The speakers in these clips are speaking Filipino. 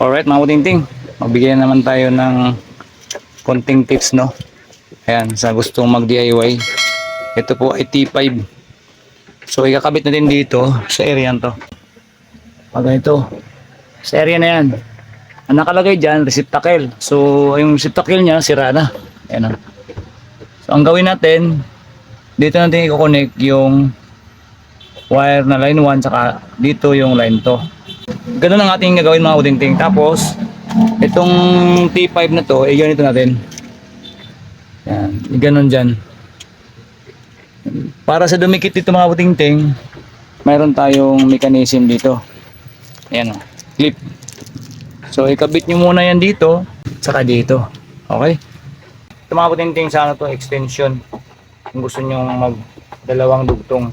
Alright mga kutingting, magbigyan naman tayo ng konting tips no. Ayan, sa gustong mag DIY. Ito po ay T5. So ikakabit natin dito sa area to. Pag ganito, sa area na yan. Ang nakalagay dyan, receptacle. So yung receptacle niya, sira na. Ayan o. So ang gawin natin, dito natin i-connect yung wire na line 1 saka dito yung line 2. Ganun ang ating gagawin mga udingting. Tapos, itong T5 na to, eh ganito natin. Yan, ganun dyan. Para sa dumikit dito mga udingting, mayroon tayong mechanism dito. Ayan o, clip. So, ikabit nyo muna yan dito, saka dito. Okay? Ito mga udingting sa ano to, extension. Kung gusto nyo mag dalawang dugtong.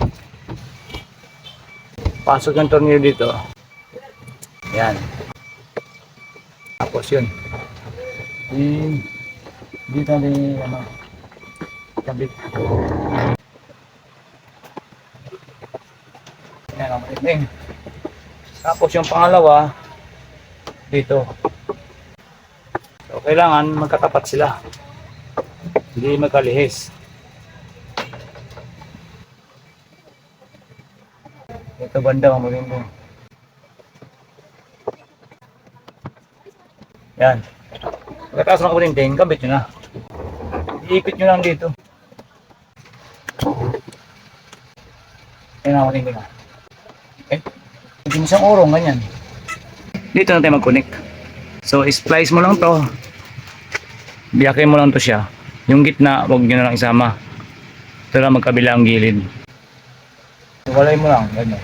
Pasok yung tornilyo dito. Yan. Tapos yun. Di, dito natin ano, kabit. Yan ang maliting. Tapos yung pangalawa, dito. So, kailangan magkatapat sila. Hindi magkalihis. Ito banda ang maganda. Yan. Pagkataas ng kabutinting, kabit nyo na. Iikot nyo lang dito. Yan ang kabutinting na. Okay. Hindi isang urong, ganyan. Dito na tayo mag-connect. So, splice mo lang to. Biyakin mo lang to siya. Yung gitna, huwag nyo na lang isama. Ito lang magkabila ang gilid. Walay mo lang, ganyan.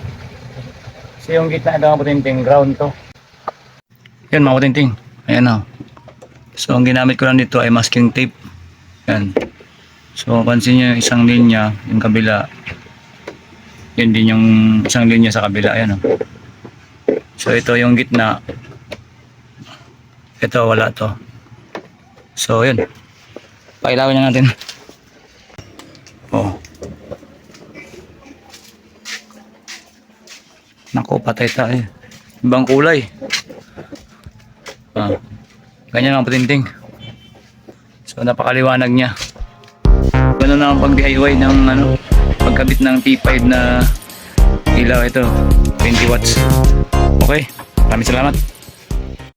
Kasi yung gitna ito ang putinting ground to. Yan mga putinting. Ayan na. So ang ginamit ko lang dito ay masking tape. Yan. So pansin nyo yung isang linya, yung kabila. Yan din yung isang linya sa kabila. Ayan o. So ito yung gitna. Ito wala to. So yun. Pailawin na natin. Oh. Naku, patay tayo. Ibang kulay. Ah. Ganyan ang patinting. So, napakaliwanag niya. Ganun na ang pag-DIY ng ano, pagkabit ng T5 na ilaw ito. 20 watts. Okay. Maraming salamat.